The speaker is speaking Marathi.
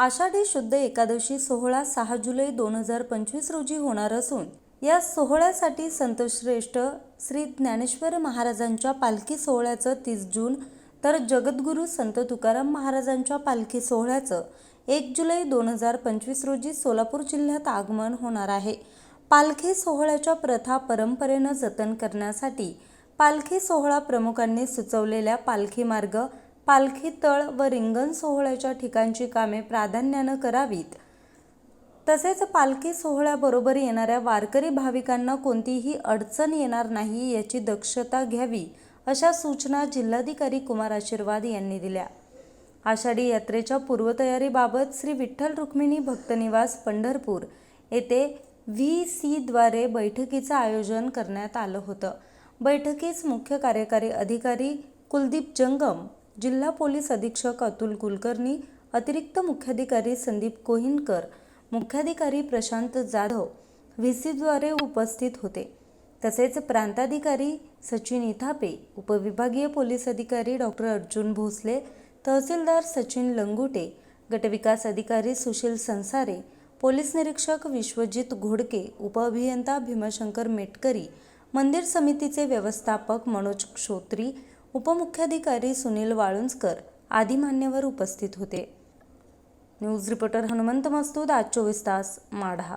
आषाढी शुद्ध एकादशी सोहळा सहा जुलै दोन हजार पंचवीस रोजी होणार असून या सोहळ्यासाठी संतश्रेष्ठ श्री ज्ञानेश्वर महाराजांच्या पालखी सोहळ्याचं तीस जून तर जगद्गुरू संत तुकाराम महाराजांच्या पालखी सोहळ्याचं एक जुलै दोन हजार पंचवीस रोजी सोलापूर जिल्ह्यात आगमन होणार आहे. पालखी सोहळ्याच्या प्रथा परंपरेनं जतन करण्यासाठी पालखी सोहळा प्रमुखांनी सुचवलेल्या पालखी मार्ग पालखी तळ व रिंगण सोहळ्याच्या ठिकाणची कामे प्राधान्यानं करावीत. तसेच पालखी सोहळ्याबरोबर येणाऱ्या वारकरी भाविकांना कोणतीही अडचण येणार नाही याची दक्षता घ्यावी अशा सूचना जिल्हाधिकारी कुमार आशीर्वाद यांनी दिल्या. आषाढी यात्रेच्या पूर्वतयारीबाबत श्री विठ्ठल रुक्मिणी भक्तनिवास पंढरपूर येथे व्ही सीद्वारे बैठकीचं आयोजन करण्यात आलं होतं. बैठकीस मुख्य कार्यकारी अधिकारी कुलदीप जंगम जिल्हा पोलीस अधीक्षक अतुल कुलकर्णी अतिरिक्त मुख्याधिकारी संदीप कोहिनकर मुख्याधिकारी प्रशांत जाधव व्ही सीद्वारे उपस्थित होते. तसेच प्रांताधिकारी सचिन इथापे उपविभागीय पोलीस अधिकारी डॉक्टर अर्जुन भोसले तहसीलदार सचिन लंगुटे गटविकास अधिकारी सुशील संसारे पोलीस निरीक्षक विश्वजित घोडके उपअभियंता भीमाशंकर मेटकरी मंदिर समितीचे व्यवस्थापक मनोज क्षोत्री उपमुख्याधिकारी सुनील वाळुंजकर आदी मान्यवर उपस्थित होते. न्यूज रिपोर्टर हनुमंत मस्तूद आज चोवीस तास माढा.